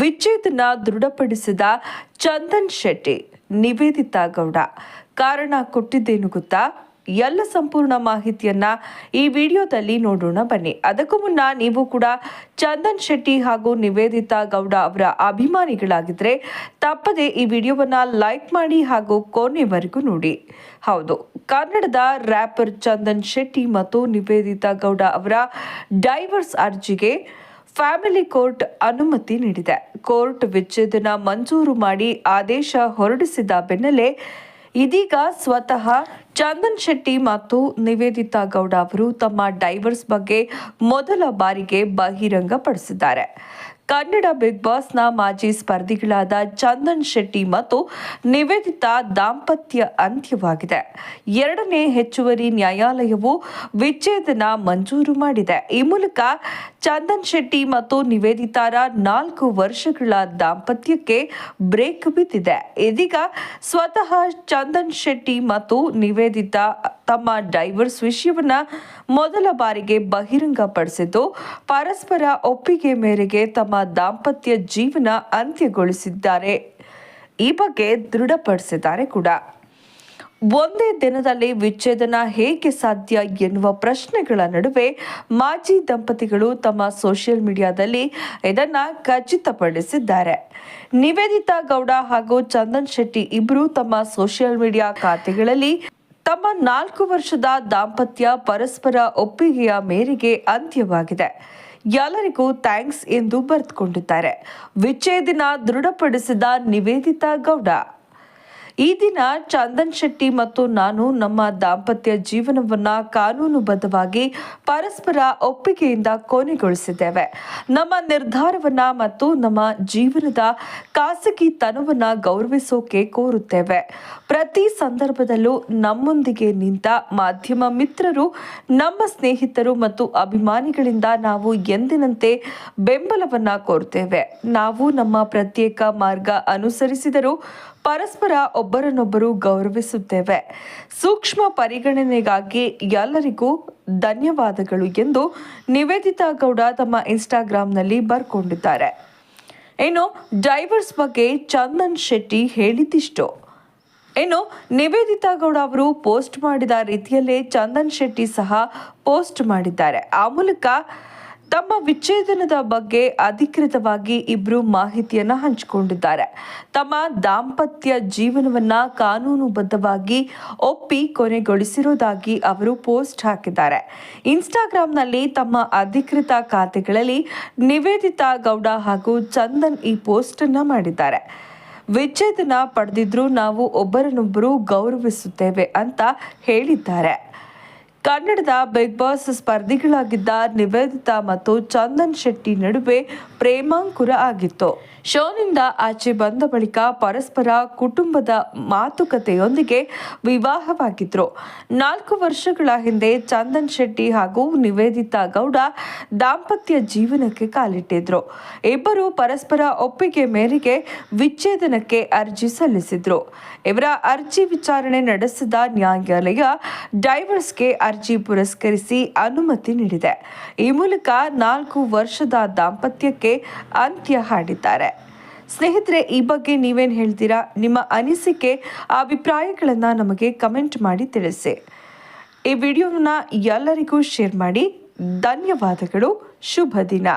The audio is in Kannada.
ವಿಚ್ಛೇದನ ದೃಢಪಡಿಸಿದ ಚಂದನ್ ಶೆಟ್ಟಿ ನಿವೇದಿತಾ ಗೌಡ. ಕಾರಣ ಕೊಟ್ಟಿದ್ದೇನು ಗೊತ್ತಾ? ಎಲ್ಲ ಸಂಪೂರ್ಣ ಮಾಹಿತಿಯನ್ನ ಈ ವಿಡಿಯೋದಲ್ಲಿ ನೋಡೋಣ ಬನ್ನಿ. ಅದಕ್ಕೂ ಮುನ್ನ ನೀವು ಕೂಡ ಚಂದನ್ ಶೆಟ್ಟಿ ಹಾಗೂ ನಿವೇದಿತಾ ಗೌಡ ಅವರ ಅಭಿಮಾನಿಗಳಾಗಿದ್ರೆ ತಪ್ಪದೆ ಈ ವಿಡಿಯೋವನ್ನ ಲೈಕ್ ಮಾಡಿ ಹಾಗೂ ಕೊನೆವರೆಗೂ ನೋಡಿ. ಹೌದು, ಕನ್ನಡದ ರ್ಯಾಪರ್ ಚಂದನ್ ಶೆಟ್ಟಿ ಮತ್ತು ನಿವೇದಿತಾ ಗೌಡ ಅವರ ಡೈವರ್ಸ್ ಅರ್ಜಿಗೆ ಫ್ಯಾಮಿಲಿ ಕೋರ್ಟ್ ಅನುಮತಿ ನೀಡಿದೆ. ಕೋರ್ಟ್ ವಿಚ್ಛೇದನ ಮಂಜೂರು ಮಾಡಿ ಆದೇಶ ಹೊರಡಿಸಿದ ಬೆನ್ನಲ್ಲೇ ಇದೀಗ ಸ್ವತಃ ಚಂದನ್ ಶೆಟ್ಟಿ ಮತ್ತು ನಿವೇದಿತಾ ಗೌಡ ಅವರು ತಮ್ಮ ಡೈವರ್ಸ್ ಬಗ್ಗೆ ಮೊದಲ ಬಾರಿಗೆ ಬಹಿರಂಗಪಡಿಸಿದ್ದಾರೆ. ಕನ್ನಡ ಬಿಗ್ ಬಾಸ್ನ ಮಾಜಿ ಸ್ಪರ್ಧಿಗಳಾದ ಚಂದನ್ ಶೆಟ್ಟಿ ಮತ್ತು ನಿವೇದಿತಾ ದಾಂಪತ್ಯ ಅಂತ್ಯವಾಗಿದೆ. ಎರಡನೇ ಹೆಚ್ಚುವರಿ ನ್ಯಾಯಾಲಯವು ವಿಚ್ಛೇದನ ಮಂಜೂರು ಮಾಡಿದೆ. ಈ ಮೂಲಕ ಚಂದನ್ ಶೆಟ್ಟಿ ಮತ್ತು ನಿವೇದಿತಾರ ನಾಲ್ಕು ವರ್ಷಗಳ ದಾಂಪತ್ಯಕ್ಕೆ ಬ್ರೇಕ್ ಬಿದ್ದಿದೆ. ಇದೀಗ ಸ್ವತಃ ಚಂದನ್ ಶೆಟ್ಟಿ ಮತ್ತು ನಿವೇದಿತಾ ತಮ್ಮ ಡೈವರ್ಸ್ ವಿಷಯವನ್ನ ಮೊದಲ ಬಾರಿಗೆ ಬಹಿರಂಗಪಡಿಸಿದ್ದು, ಪರಸ್ಪರ ಒಪ್ಪಿಗೆ ಮೇರೆಗೆ ತಮ್ಮ ದಾಂಪತ್ಯ ಜೀವನ ಅಂತ್ಯಗೊಳಿಸಿದ್ದಾರೆ. ಈ ಬಗ್ಗೆ ದೃಢಪಡಿಸಿದ್ದಾರೆ ಕೂಡ. ಒಂದೇ ದಿನದಲ್ಲಿ ವಿಚ್ಛೇದನ ಹೇಗೆ ಸಾಧ್ಯ ಎನ್ನುವ ಪ್ರಶ್ನೆಗಳ ನಡುವೆ ಮಾಜಿ ದಂಪತಿಗಳು ತಮ್ಮ ಸೋಷಿಯಲ್ ಮೀಡಿಯಾದಲ್ಲಿ ಇದನ್ನ ಖಚಿತಪಡಿಸಿದ್ದಾರೆ. ನಿವೇದಿತಾ ಗೌಡ ಹಾಗೂ ಚಂದನ್ ಶೆಟ್ಟಿ ಇಬ್ಬರು ತಮ್ಮ ಸೋಷಿಯಲ್ ಮೀಡಿಯಾ ಖಾತೆಗಳಲ್ಲಿ ತಮ್ಮ ನಾಲ್ಕು ವರ್ಷದ ದಾಂಪತ್ಯ ಪರಸ್ಪರ ಒಪ್ಪಿಗೆಯ ಮೇರೆಗೆ ಅಂತ್ಯವಾಗಿದೆ. ಎಲ್ಲರಿಗೂ ಥ್ಯಾಂಕ್ಸ್ ಎಂದು ಬರೆದುಕೊಂಡಿದ್ದಾರೆ. ವಿಚ್ಛೇದಿನ ದೃಢಪಡಿಸಿದ ನಿವೇದಿತಾ ಗೌಡ. ಈ ದಿನ ಚಂದನ್ ಶೆಟ್ಟಿ ಮತ್ತು ನಾನು ನಮ್ಮ ದಾಂಪತ್ಯ ಜೀವನವನ್ನ ಕಾನೂನುಬದ್ಧವಾಗಿ ಪರಸ್ಪರ ಒಪ್ಪಿಗೆಯಿಂದ ಕೊನೆಗೊಳಿಸಿದ್ದೇವೆ. ನಮ್ಮ ನಿರ್ಧಾರವನ್ನ ಮತ್ತು ನಮ್ಮ ಜೀವನದ ಖಾಸಗಿತನವನ್ನ ಗೌರವಿಸೋಕೆ ಕೋರುತ್ತೇವೆ. ಪ್ರತಿ ಸಂದರ್ಭದಲ್ಲೂ ನಮ್ಮೊಂದಿಗೆ ನಿಂತ ಮಾಧ್ಯಮ ಮಿತ್ರರು, ನಮ್ಮ ಸ್ನೇಹಿತರು ಮತ್ತು ಅಭಿಮಾನಿಗಳಿಂದ ನಾವು ಎಂದಿನಂತೆ ಬೆಂಬಲವನ್ನ ಕೋರುತ್ತೇವೆ ನಾವು ನಮ್ಮ ಪ್ರತ್ಯೇಕ ಮಾರ್ಗ ಅನುಸರಿಸಿದರೂ ಪರಸ್ಪರ ಒಬ್ಬರನ್ನೊಬ್ಬರು ಗೌರವಿಸುತ್ತೇವೆ. ಸೂಕ್ಷ್ಮ ಪರಿಗಣನೆಗಾಗಿ ಎಲ್ಲರಿಗೂ ಧನ್ಯವಾದಗಳು ಎಂದು ನಿವೇದಿತಾ ಗೌಡ ತಮ್ಮ ಇನ್ಸ್ಟಾಗ್ರಾಂನಲ್ಲಿ ಬರ್ಕೊಂಡಿದ್ದಾರೆ. ಇನ್ನು ಡೈವರ್ಸ್ ಬಗ್ಗೆ ಚಂದನ್ ಶೆಟ್ಟಿ ಹೇಳಿದ್ದಿಷ್ಟು. ಇನ್ನು ನಿವೇದಿತಾ ಗೌಡ ಅವರು ಪೋಸ್ಟ್ ಮಾಡಿದ ರೀತಿಯಲ್ಲೇ ಚಂದನ್ ಶೆಟ್ಟಿ ಸಹ ಪೋಸ್ಟ್ ಮಾಡಿದ್ದಾರೆ. ಆ ಮೂಲಕ ತಮ್ಮ ವಿಚ್ಛೇದನದ ಬಗ್ಗೆ ಅಧಿಕೃತವಾಗಿ ಇಬ್ರು ಮಾಹಿತಿಯನ್ನ ಹಂಚಿಕೊಂಡಿದ್ದಾರೆ. ತಮ್ಮ ದಾಂಪತ್ಯ ಜೀವನವನ್ನ ಕಾನೂನುಬದ್ಧವಾಗಿ ಒಪ್ಪಿ ಕೊನೆಗೊಳಿಸಿರುವುದಾಗಿ ಅವರು ಪೋಸ್ಟ್ ಹಾಕಿದ್ದಾರೆ. ಇನ್ಸ್ಟಾಗ್ರಾಂನಲ್ಲಿ ತಮ್ಮ ಅಧಿಕೃತ ಖಾತೆಗಳಲ್ಲಿ ನಿವೇದಿತಾ ಗೌಡ ಹಾಗೂ ಚಂದನ್ ಈ ಪೋಸ್ಟ್ ಅನ್ನ ಮಾಡಿದ್ದಾರೆ. ವಿಚ್ಛೇದನ ಪಡೆದಿದ್ರು ನಾವು ಒಬ್ಬರನ್ನೊಬ್ಬರು ಗೌರವಿಸುತ್ತೇವೆ ಅಂತ ಹೇಳಿದ್ದಾರೆ. ಕನ್ನಡದ ಬಿಗ್ ಬಾಸ್ ಸ್ಪರ್ಧಿಗಳಾಗಿದ್ದ ನಿವೇದಿತಾ ಮತ್ತು ಚಂದನ್ ಶೆಟ್ಟಿ ನಡುವೆ ಪ್ರೇಮಾಂಕುರ ಆಗಿತ್ತು. ಶೋನಿಂದ ಆಚೆ ಬಂದ ಬಳಿಕ ಪರಸ್ಪರ ಕುಟುಂಬದ ಮಾತುಕತೆಯೊಂದಿಗೆ ವಿವಾಹವಾಗಿದ್ರು. ನಾಲ್ಕು ವರ್ಷಗಳ ಹಿಂದೆ ಚಂದನ್ ಶೆಟ್ಟಿ ಹಾಗೂ ನಿವೇದಿತಾ ಗೌಡ ದಾಂಪತ್ಯ ಜೀವನಕ್ಕೆ ಕಾಲಿಟ್ಟಿದ್ರು. ಇಬ್ಬರು ಪರಸ್ಪರ ಒಪ್ಪಿಗೆ ಮೇರೆಗೆ ವಿಚ್ಛೇದನಕ್ಕೆ ಅರ್ಜಿ ಸಲ್ಲಿಸಿದ್ರು. ಇವರ ಅರ್ಜಿ ವಿಚಾರಣೆ ನಡೆಸಿದ ನ್ಯಾಯಾಲಯ ಡೈವರ್ಸ್ಗೆ ಅರ್ಜಿ ಪುರಸ್ಕರಿಸಿ ಅನುಮತಿ ನೀಡಿದೆ. ಈ ಮೂಲಕ ನಾಲ್ಕು ವರ್ಷದ ದಾಂಪತ್ಯಕ್ಕೆ ಅಂತ್ಯ ಹಾಡಿದ್ದಾರೆ. ಸ್ನೇಹಿತರೆ, ಈ ಬಗ್ಗೆ ನೀವೇನು ಹೇಳ್ತೀರಾ? ನಿಮ್ಮ ಅನಿಸಿಕೆ, ಅಭಿಪ್ರಾಯಗಳನ್ನು ನಮಗೆ ಕಮೆಂಟ್ ಮಾಡಿ ತಿಳಿಸಿ. ಈ ವಿಡಿಯೋನ ಎಲ್ಲರಿಗೂ ಶೇರ್ ಮಾಡಿ. ಧನ್ಯವಾದಗಳು. ಶುಭ ದಿನ.